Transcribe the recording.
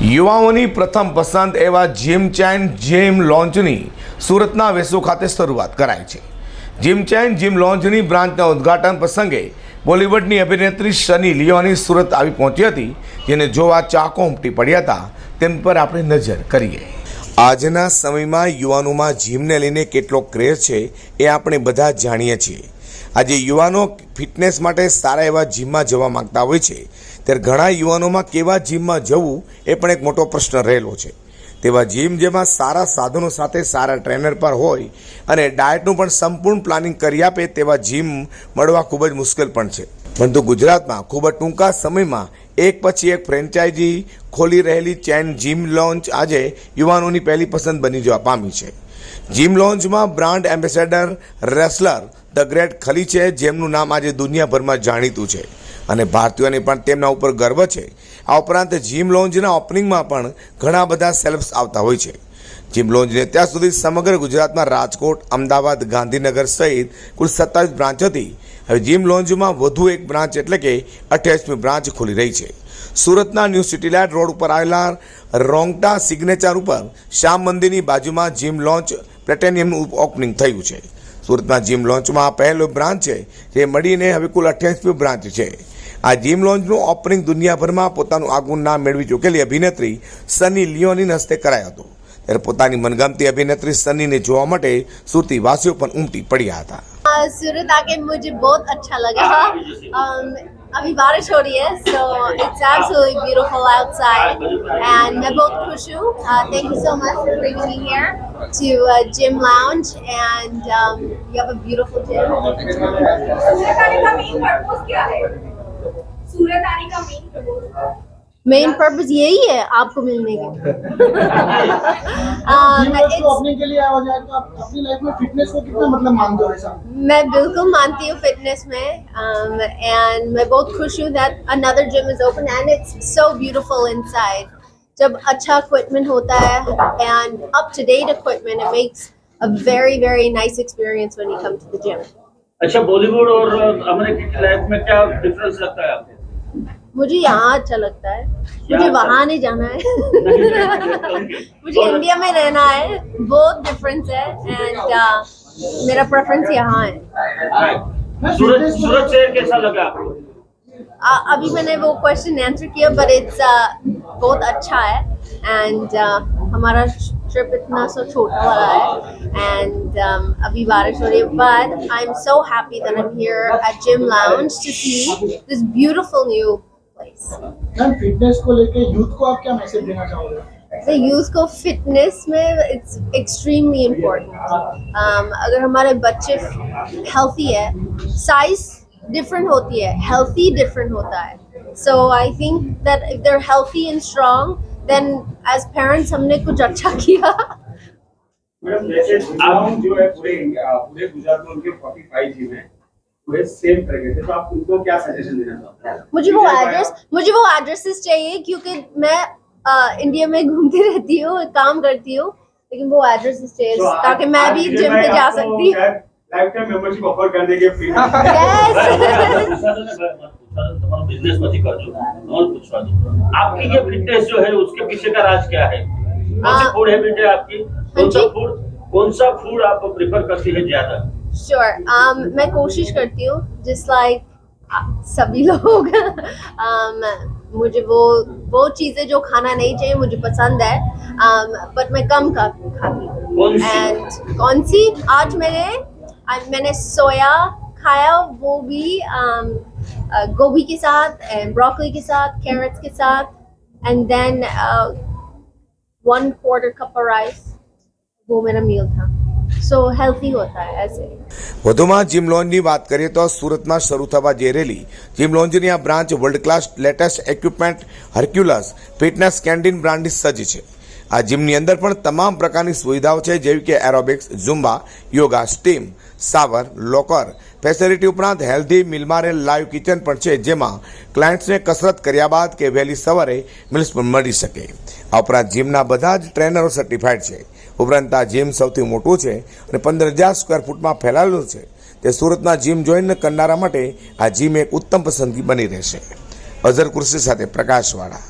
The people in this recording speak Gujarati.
યુવાઓની પ્રથમ પસંદ એવા જીમ ચેન જીમ લોન્ચની સુરતના વેસો ખાતે શરૂઆત કરાઈ છે જીમ ચેન જીમ લોન્ચની બ્રાન્ચના ઉદ્ઘાટન પ્રસંગે બોલિવૂડની અભિનેત્રી સની લિયોની સુરત આવી પહોંચી હતી જેને જોવા ચાકો ઉમટી પડ્યા હતા તેમ પર આપણે નજર કરીએ આજના સમયમાં યુવાનોમાં જીમને લઈને કેટલો ક્રેઝ છે એ આપણે બધા જાણીએ છીએ આજે યુવાનો ફિટનેસ માટે સારા એવા જીમમાં જવા માગતા હોય છે ત્યારે ઘણા યુવાનોમાં કેવા જીમમાં જવું એ પણ એક મોટો પ્રશ્ન રહેલો છે તેવા જીમ જેમાં સારા સાધનો સાથે સારા ટ્રેનર પર હોય અને ડાયટનું પણ સંપૂર્ણ પ્લાનિંગ કરી આપે તેવા જીમ મળવા ખૂબ જ મુશ્કેલ પણ છે પરંતુ ગુજરાતમાં ખૂબ જ ટૂંકા સમયમાં એક પછી એક ફ્રેન્ચાઇઝી ખોલી રહેલી ચેન જીમ લોન્ચ આજે યુવાનોની પહેલી પસંદ બની જવા પામી છે જીમ લોન્ચમાં brand ambassador wrestler the great Khali છે જેમનું નામ આજે દુનિયાભરમાં જાણીતું છે અને ભારતીયોને પણ તેમના ઉપર ગર્વ છે આ ઉપરાંત જીમ લોન્જના ઓપનિંગમાં પણ ઘણા બધા સેલ્ફ્સ આવતા હોય છે જીમ લોન્જને ત્યાં સુધી સમગ્ર ગુજરાતમાં રાજકોટ અમદાવાદ ગાંધીનગર સહિત કુલ સત્તાવીસ બ્રાન્ચ હતી હવે જીમ લોન્જમાં વધુ એક બ્રાન્ચ એટલે કે અઠ્યાવીસમી બ્રાન્ચ ખુલી રહી છે સુરતના ન્યૂ સિટીલેટ રોડ ઉપર આવેલા રોંગટા સિગ્નેચર ઉપર શ્યામ મંદિરની બાજુમાં જીમ લોન્ચ પ્લેટેનિયમનું ઓપનિંગ થયું છે સુરતમાં જીમ લોન્ચમાં આ પહેલો બ્રાન્ચ છે જે મળીને હવે કુલ અઠ્યાસમી બ્રાન્ચ છે આ જીમ લોન્ચનું ઓપનિંગ દુનિયાભરમાં પોતાનું આગવું નામ મેળવી ચૂકેલી અભિનેત્રી સની લિયોની હસ્તે કરાયો હતો ત્યારે પોતાની મનગમતી અભિનેત્રી સનીને જોવા માટે સુરતીવાસીઓ પણ ઉમટી પડ્યા હતા સુરત આકે મુજે બહુ અચ્છા લગા I'm in Barashoria, so it's absolutely beautiful outside. And Mebot Kushu, uh, thank you so much for bringing me here to uh, Gym Lounge, and um, you have a beautiful gym. Main purpose यही है आपको मिलने के मैं बिल्कुल मानती हूँ फिटनेस में एंड मैं बहुत खुश हूँ that another gym is open and it's so beautiful inside जब अच्छा इक्विपमेंट होता है and up to date equipment it makes a very very nice experience when you come to the gym अच्छा बॉलीवुड और अमेरिकी लाइफ में क्या डिफरेंस लगता है आपको मुझे यहाँ अच्छा लगता है मुझे वहाँ नहीं जाना है मुझे इंडिया में रहना है बहुत डिफरेंस है एंड uh, मेरा प्रेफरेंस यहाँ है सूरत सूरत शहर कैसा लगा आपको अभी मैंने वो क्वेश्चन आंसर किया बट इट्स बहुत अच्छा है एंड uh, हमारा ट्रिप इतना सा छोटा वाला है एंड um, अभी बारिश हो रही है but I am so happy that I am here at gym lounge to see this beautiful new wise ma'am fitness को लेके यूथ को आप क्या मैसेज देना चाहोगे द यूथ को फिटनेस में इट्स एक्सट्रीमली इम्पोर्टेंट अगर हमारे बच्चे हेल्थी है साइज डिफरेंट होती है हेल्थी डिफरेंट होता है so I think that if they're healthy and strong then as parents हमने कुछ अच्छा किया मैडम जैसे जो है पूरे पूरे गुजरात में उनके 45 जिम है मुझे वो एड्रेस मुझे वो एड्रेसेस चाहिए क्योंकि मैं आ, इंडिया में घूमती रहती हूँ काम करती हूँ लेकिन वो एड्रेसेस चाहिए so, ताकि मैं भी जिम पे जा सकती हूँ आपकी ये उसके पीछे का राज क्या है कौन सा हाँ। फूड कौन सा फूड हाँ आप प्रेफर करती है ज्यादा श्योर um, मैं कोशिश करती हूँ जिस लाइक सभी लोग um, मुझे वो वो चीज़ें जो खाना नहीं चाहिए मुझे पसंद है बट um, मैं कम खाती हूँ एंड कौन सी आज मैंने आज मैंने सोया खाया वो भी um, गोभी के साथ एंड ब्रोकली के साथ कैरेट्स के साथ and then one quarter cup rice वो मेरा मील था સો હેલ્ધી હોતા હૈ વધુમાં જીમ લોન્જની વાત કરીએ તો સુરતમાં શરૂ થવા જઈ રહેલી જીમ લોન્જની આ branch world class latest equipment Hercules fitness canteen બ્રાન્ડની સજ્જ છે આ જીમની અંદર પણ તમામ પ્રકારની સુવિધાઓ છે જેવી કે aerobics Zumba yoga steam shower locker facility ઉપરાંત હેલ્ધી મિલમાં લાઈવ કિચન પણ છે જેમાં ક્લાયન્ટ્સને કસરત કર્યા બાદ કે વહેલી સવારે મિલ્સ પણ મળી શકે આ ઉપરાંત જીમના બધા જ ટ્રેનરો સર્ટિફાઈડ છે ઉપરાંત આ જીમ સૌથી મોટું છે અને પંદર હજાર સ્ક્વેર ફૂટમાં ફેલાયેલું છે તે સુરતના જીમ જોઈન કરનારા માટે આ જીમ એક ઉત્તમ પસંદગી બની રહેશે અઝર કૃષિ સાથે પ્રકાશવાળા